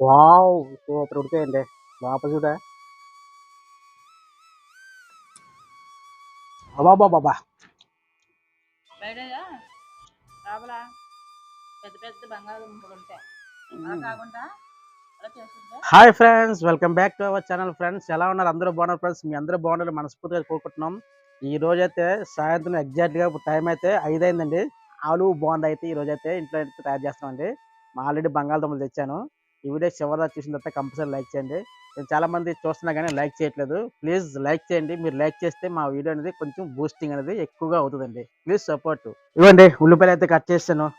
Wow super ఉడికాయండి లోపల చూడ. అలా చేసుకుంటే hi friends welcome back to our channel friends. ఎలా ఉన్నారు అందరూ? బాగున్నారు ఫ్రెండ్స్? మీ అందరూ బాగున్నారు మనస్ఫూర్తిగా కోరుకుంటున్నాం. ఈ రోజు అయితే సాయంత్రం ఎగ్జాక్ట్గా టైం అయితే ఐదు అయిందండి ఆలు బాగుంది అయితే ఈ రోజు అయితే ఇంట్లో అయితే తయారు చేస్తామండి మా ఆల్రెడీ బంగాళదుంపలు తెచ్చాను. ఈ వీడియో చివరిదా చూసిన తర్వాత కంపల్సరీ లైక్ చేయండి. నేను చాలా మంది చూస్తున్నా కానీ లైక్ చేయట్లేదు. ప్లీజ్ లైక్ చేయండి. మీరు లైక్ చేస్తే మా వీడియో అనేది కొంచెం బూస్టింగ్ అనేది ఎక్కువగా అవుతుందండి. ప్లీజ్ సపోర్ట్ ఇవ్వండి. ఉల్లిపాయలు అయితే కట్ చేస్తాను.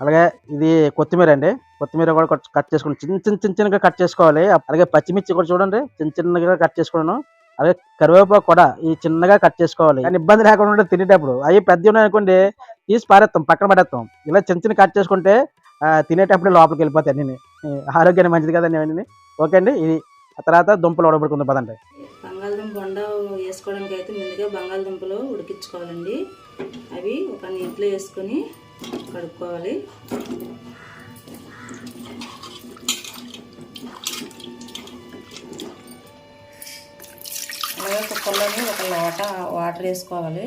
అలాగే ఇది కొత్తిమీర అండి. కొత్తిమీర కూడా కట్- చేసుకోండి చేసుకుని చిన్న చిన్న చిన్న చిన్నగా కట్ చేసుకోవాలి. అలాగే పచ్చిమిర్చి కూడా చూడండి. చిన్న చిన్నగా కట్ చేసుకున్నాను. అలాగే కరివేపాకు కూడా ఈ చిన్నగా కట్ చేసుకోవాలి. కానీ ఇబ్బంది లేకుండా తినేటప్పుడు. అవి పెద్ద ఉన్నాయనుకోండి తీసి పారేస్తాం పక్కన పడేస్తాం. ఇలా చిన్న చిన్న కట్ చేసుకుంటే తినేటప్పుడే లోపలికి వెళ్ళిపోతాయి నేను ఆరోగ్యానికి మంచిది కదండి అవన్నీ ఓకే అండి ఇది ఆ తర్వాత దుంపలు ఉడబడుకుందాం పదండి. బంగాళదుంప వండ వేసుకోవడానికి అయితే ముందుగా బంగాళదుంపలు ఉడికించుకోవాలండి. అవి ఒక నీటిలో వేసుకొని కడుక్కోవాలి. అలాగే కుక్కర్లోని ఒక లోట వాటర్ వేసుకోవాలి.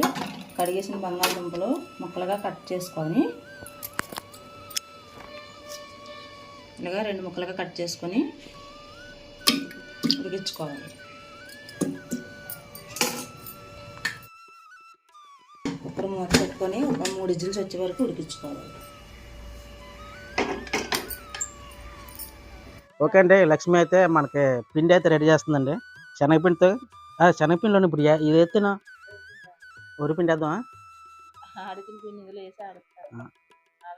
కడిగేసిన బంగాళదుంపలు ముక్కలుగా కట్ చేసుకొని ఇలాగా రెండు ముక్కలుగా కట్ చేసుకొని ఉడికించుకోవాలి. కుక్కర్ మూత పెట్టుకొని ఒక మూడు ఇజ్జిల్స్ వచ్చే వరకు ఉడికించుకోవాలి. ఓకే అండి లక్ష్మి అయితే మనకి పిండి అయితే రెడీ చేస్తుందండి. శనగపిండితో ఆ, శనగపిండిలోని ఇప్పుడు ఇది ఎత్తున వరి పిండి వేద్దామా?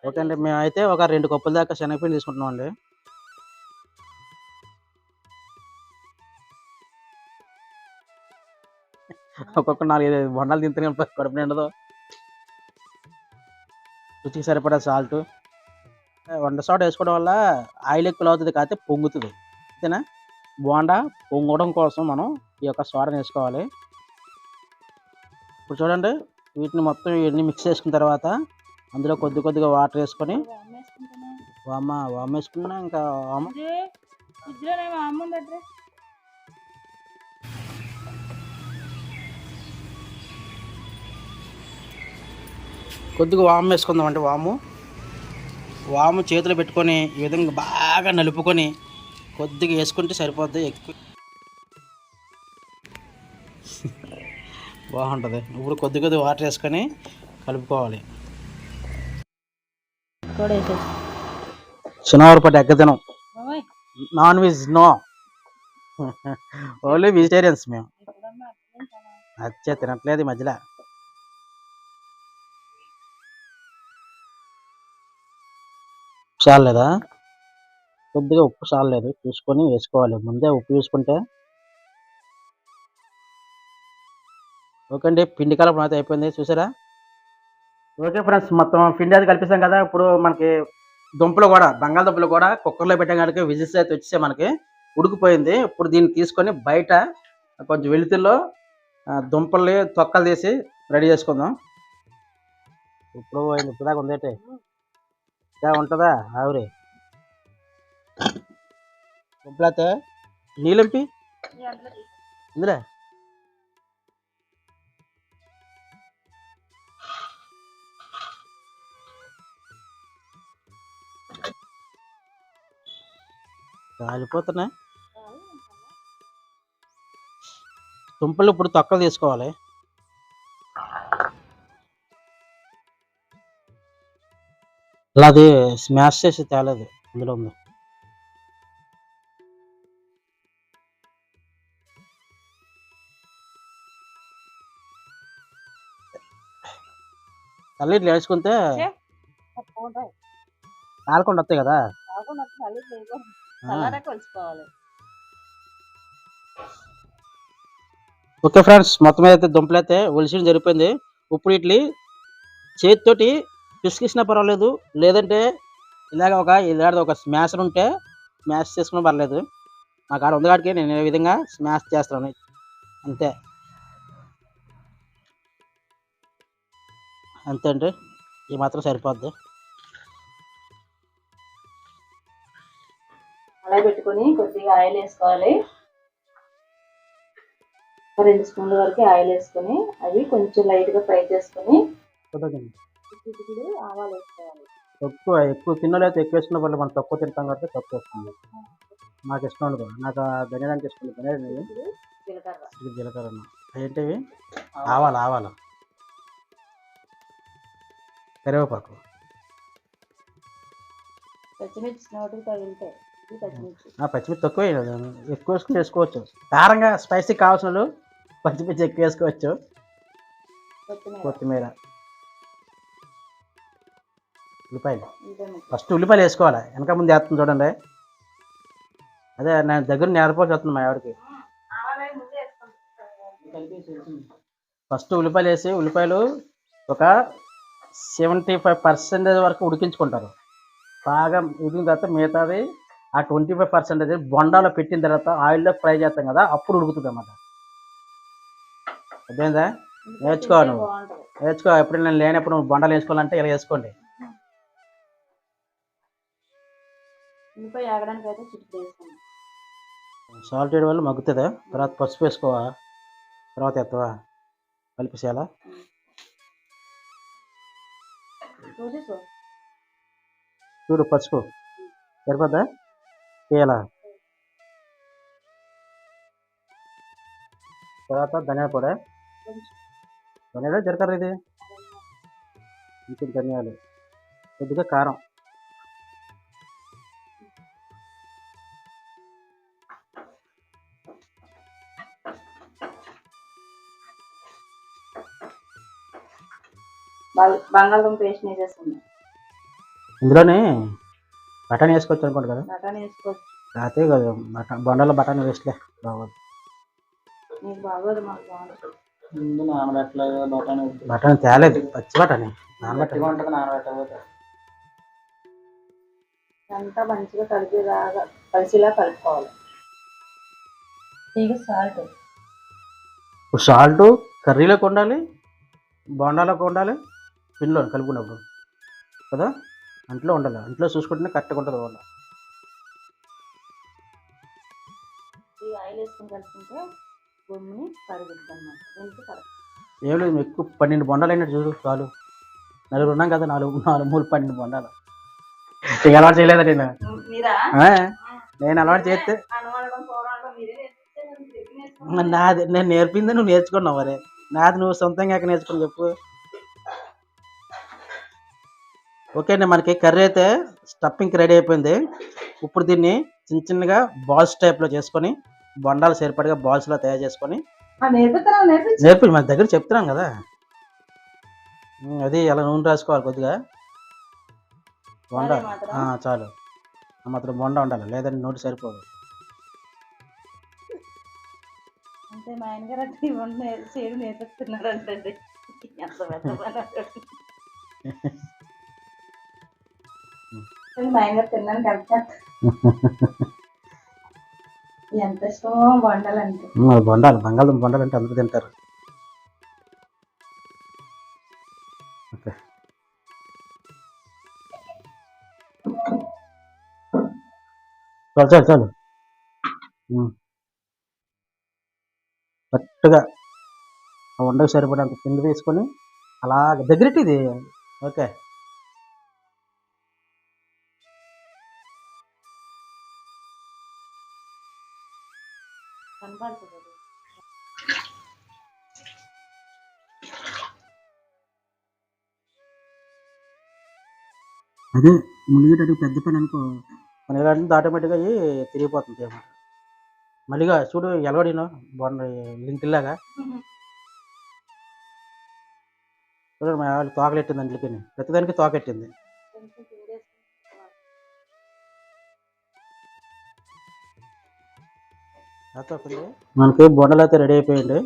ఓకే అండి మేము అయితే ఒక రెండు కప్పుల దాకా శనగపిండి తీసుకుంటున్నాం అండి ఒక్కొక్క నాలుగు ఐదు బొండాలు తింటే కడుపు నిండదు. రుచికి సరిపడా సాల్ట్. వంట సోడా వేసుకోవడం వల్ల ఆయిల్ ఎక్కువ అవుతుంది కాకపోతే పొంగుతుంది. అంతేనా? బోండా పొంగడం కోసం మనం ఈ యొక్క సోడాని వేసుకోవాలి. ఇప్పుడు చూడండి వీటిని మొత్తం ఇవన్నీ మిక్స్ చేసుకున్న తర్వాత అందులో కొద్ది కొద్దిగా వాటర్ వేసుకొని వామ వామ. వేసుకున్నా ఇంకా వామ కొద్దిగా వాము వేసుకుందాం అంటే వాము. వాము చేతిలో పెట్టుకొని ఈ విధంగా బాగా నలుపుకొని కొద్దిగా వేసుకుంటే సరిపోద్ది. ఎక్కువ బాగుంటుంది. ఇప్పుడు కొద్ది కొద్ది వాటర్ వేసుకొని కలుపుకోవాలి. కూడా వేసేసి శనివారపాటి non veg no. Only vegetarians మేము. అచ్చే తినట్లేదు ఈ మధ్యలో. చాలేదా కొద్దిగా ఉప్పు చాలలేదు. చూసుకొని వేసుకోవాలి. ముందే ఉప్పు చూసుకుంటే ఓకే అండి. పిండి కలపడం అయితే అయిపోయింది. చూసారా? ఓకే ఫ్రెండ్స్ మొత్తం పిండి అయితే కలిపిస్తాం కదా. ఇప్పుడు మనకి దుంపలు కూడా బంగాళదుంపలు కూడా కుక్కర్లో పెట్టాం కనుక విజిల్స్ అయితే వచ్చేసాయి మనకి. ఉడికిపోయింది. ఇప్పుడు దీన్ని తీసుకొని బయట కొంచెం వెలుతుల్లో ఆ, దుంపల్ని తొక్కలు తీసి రెడీ చేసుకుందాం. ఇప్పుడు ఇప్పుడు దాకా ఉందేటి ఇంకా ఉంటుందా? ఆవిరి. దుంపలైతే నీళ్ళంపి? ఇందులో? కాలిపోతున్నాయి దుంపలు ఇప్పుడు తొక్కలు తీసుకోవాలి. అలా అది స్మాష్ చేసి తేలేదు ఇందులో ఉంది. తల్లి ఇట్లా వేసుకుంటే కాలకుండా వస్తాయి కదా? చల్లరే కొలుచుకోవాలి. ఓకే ఫ్రెండ్స్ మొత్తం మీద అయితే దుంపలు అయితే ఒలిసిన జరిపోయింది ఇప్పుడు ఇట్లి చేతితోటి పిసికిసినా పర్వాలేదు లేదంటే ఇలాగ ఒక ఇలాగ ఒక స్మాషర్ ఉంటే స్మాష్ చేసుకున్నా పర్లేదు. నా కాడ ఉంది కాడికి నేను ఈ విధంగా స్మాష్ చేస్తాను అంతే. అంతే అండి. ఈ మాత్రం సరిపోద్ది. కొద్దిగా ఆయిల్ వేసుకోవాలి. ఒక రెండు స్పూన్ల వరకు ఆయిల్ వేసుకొని అవి కొంచెం లైట్గా ఫ్రై చేసుకొని. చిటికెడు ఆవాలు వేసుకోవాలి. తక్కువ ఎక్కువ తిన్నలో అయితే ఎక్కువ వేసుకున్న పర్లేదు మనం తక్కువ తింటాం కాబట్టి తక్కువ వేస్తుంది నాకు ఇష్టం ఉండదు. నాకు ఆ ధనియాలంటే ఇష్టం ఉండదు ధనియాలు జీలకర్ర. జీలకర్ర ఏంటివి? ఆవాలు ఆవాలు. కరివేపాకు. పచ్చిమిర్చి నోటికి తగిలితే పచ్చిమిర్చి ఆ పచ్చిమిర్చి తక్కువ. ఎక్కువ వేసుకుని వేసుకోవచ్చు. కారంగా స్పైసీ కావాల్సిన వాళ్ళు పచ్చిమిర్చి ఎక్కువ వేసుకోవచ్చు. కొత్తిమీర. ఉల్లిపాయలు. ఫస్ట్ ఉల్లిపాయలు వేసుకోవాలి. వెనక ముందు వేస్తుంది చూడండి. అదే నేను దగ్గర నేర్పాల్సి వస్తుంది మా ఆవిడకి. ఫస్ట్ ఉల్లిపాయలు వేసి ఉల్లిపాయలు ఒక సెవెంటీ ఫైవ్ పర్సెంటేజ్ వరకు ఉడికించుకుంటారు. బాగా ఉడికిన తర్వాత మిగతాది ఆ ట్వంటీ ఫైవ్ పర్సెంటేజ్ బొండాలో పెట్టిన తర్వాత ఆయిల్లో ఫ్రై చేస్తాం కదా అప్పుడు ఉడుకుతుంది అన్నమాట. అర్థమైందా? నేర్చుకో తింటే నువ్వు. వేసుకో ఎప్పుడు నేను లేనప్పుడు నువ్వు బొండాలు వేసుకోవాలంటే ఇలా వేసుకోండి. సాల్ట్ వేయడం వల్ల మగ్గుతుందా. తర్వాత పసుపు వేసుకోవా? తర్వాత ఎత్తవా? కలిపేసేయాలా? చూసేసు చూడు పసుపు. సరిపోద్దా? వేయాలా తర్వాత ధనియాల పొడి. ధనియాలు జీలకర్ర ఇది. ఇంకొక ధనియాలు. కొద్దిగా కారం. బంగాళ- బంగాళదుంప పేస్ట్ వేసేసుకుందాం ఇందులోనే బఠానీ వేసుకోవచ్చు అనుకోండి కదా? వేసుకోవచ్చు. రాతే కదా బఠా బొండలో బఠానీ వేస్ట్లే బాగోదు. నీకు బాగోదు మాకు బాగుంటుంది ముందు నానబెట్టలేదు బఠానీ బఠానీ తేలేదు పచ్చి బఠానీ నానబెట్టాలి గట్టిగా ఉంటుంది నానబెట్టకపోతే. అంతా మంచిగా కలిసిలా కలుపుకోవాలి. ఇక సాల్ట్. సాల్ట్ కర్రీలోకి ఉండాలి బోండాలోకి ఉండాలి పిండిలో కలుపుకున్నప్పుడు. కదా? అంట్లో ఉండాలి. అంట్లో చూసుకుంటేనే కరెక్ట్గా ఉంటుంది బోండా ఈ ఆయిల్ వేసుకుని కలుపుకుంటే బొమ్మిని ఏం లేదు ఎక్కువ పన్నెండు బొండాలు అయినట్టు చూడు చాలు. నలుగురు ఉన్నాం కదా నాలుగు నాలుగు మూడు పన్నెండు బొండాలు. ఇక అలవాటు చేయలేదా నేను మీరా? ఆ? నేను అలవాటు చేస్తే మీరే నేర్పిస్తే నేను. మరి నాది నేను నేర్పింది నువ్వు నేర్చుకున్నావు మరి. నాది నువ్వు సొంతంగా ఎక్కడ నేర్చుకుని చెప్పు. ఓకే అండి మనకి కర్రీ అయితే స్టఫింగ్ రెడీ అయిపోయింది. ఇప్పుడు దీన్ని చిన్న చిన్నగా బాల్స్ టైప్లో చేసుకొని బొండాలు సరిపడగా బాల్స్లో తయారు చేసుకొని నేర్పి మన దగ్గర చెప్తున్నాం కదా. అది అలా నూనె రాసుకోవాలి కొద్దిగా? బొండ. చాలు. మాత్రం బొండ ఉండాలి లేదంటే నోటి సరిపోదు. అంటే మా ఆయన గారు అంటే ఇవన్నీ నేర్- చేయడం నేర్పిస్తున్నారు అంటే ఎంత పెద్ద పని తిన్నాను కరెక్ట్ ఎంత ఇష్టమో బొండాలి బంగాళదుంప బొండాలంటే అందరూ తింటారు. ఓకే. చాలు చాలు చాలు. కరెక్ట్గా ఆ వండకు సరిపడంత పిండి తీసుకొని అలా దగ్గరికి ఇది. ఓకే. కనపడుతుంది అది. మునిగేటట్టు పెద్ద పని అనుకో. మన ఇలాంటి ఆటోమేటిక్గా అయ్యి తిరిగిపోతుంది అన్నమాట మళ్ళీగా చూడు ఎలగడినో బాగుంది లింక్ ఇలాగా చూడండి మా వాళ్ళు తోకలెట్టింది అందులోకి ప్రతిదానికి తోకెట్టింది. మనకి బొండలు అయితే రెడీ అయిపోయింది.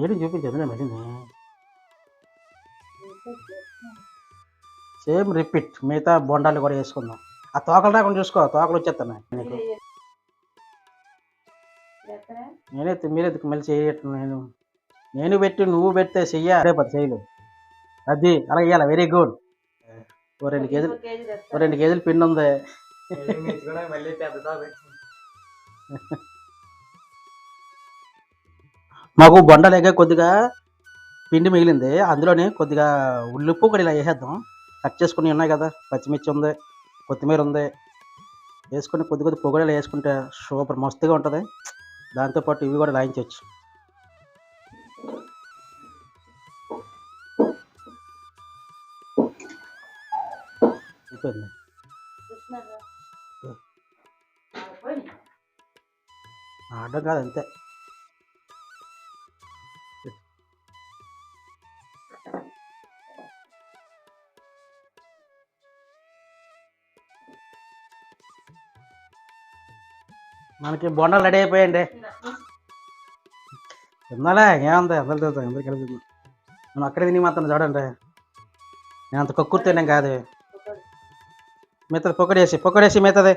ఏంటి చూపించదు నేను సేమ్ రిపీట్ మిగతా బొండాలు కూడా వేసుకుందాం. ఆ తోకలు రాకుండా చూసుకో తోకలు వచ్చేస్తున్నాయి. నేనే ఎత్తు- మీరే ఎత్తుకు మళ్ళీ చేయట్టు నేను. నేను పెట్టి నువ్వు పెడితే చెయ్య అదే పది చేయలు అది అలా ఇయ్యాల వెరీ గుడ్ ఓ రెండు కేజీలు ఓ రెండు కేజీలు పిండి ఉంది. మాకు బొండలేక కొద్దిగా పిండి మిగిలింది. అందులోనే కొద్దిగా ఉల్లిప్పు కూడా ఇలా వేసేద్దాం. కట్ చేసుకుని ఉన్నాయి కదా పచ్చిమిర్చి ఉంది కొత్తిమీర ఉంది. వేసుకుని కొద్ది కొద్ది పొగడలు వేసుకుంటే సూపర్ మస్తుగా ఉంటుంది. దాంతోపాటు ఇవి కూడా లాయించవచ్చు అయిపోయింది? ఆడడం కాదు అంతే. మనకి బొండలు రెడీ అయిపోయండి తిన్నాలే ఏముంది అందరు తింటాం అందరు కలిపి తిందాం. మనం అక్కడే తిని మాత్రం చూడండి నేను అంత కక్కుర్తే నేను కాదు మిగతాది పొక్కడేసి పొక్కడేసి మిగతాది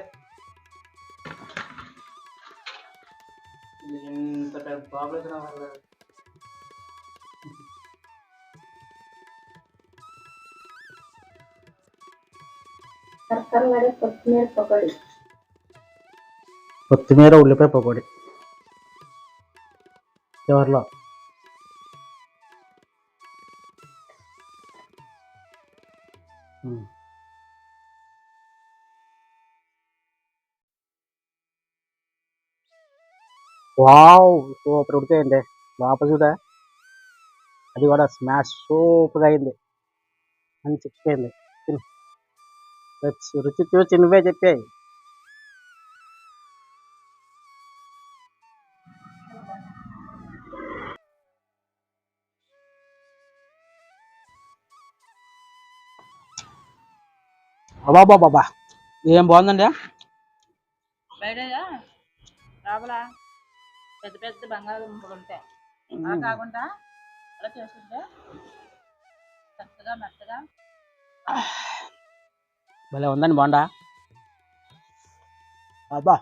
కొత్తిమీర ఉల్లిపాయ పకోడి చివరిలో వావ్ hmm. సూపర్ ఉడికాయండి లోపల అది కూడా స్మాష్ సూపర్గా అయింది. అని చెప్పింది రుచి- రుచి చూసి నువ్వే చెప్పాయి. అబ్బా బాబా ఏం బాగుందండి? పెద్ద పెద్ద బంగాళదుంపలు ఉంటాయి. అలా కాకుండా అలా చేసుకుంటే చక్కగా మెత్తగా భలే ఉందండి బాగుండా అబ్బా.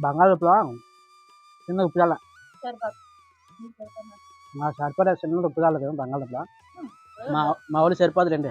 బంగాళదుంపలో చిన్న ఉప్పు మా సరిపడే చిన్న ఉప్పు చల్లదు బంగాళదుంపలో మా మా వాళ్ళు సరిపోదులేండి.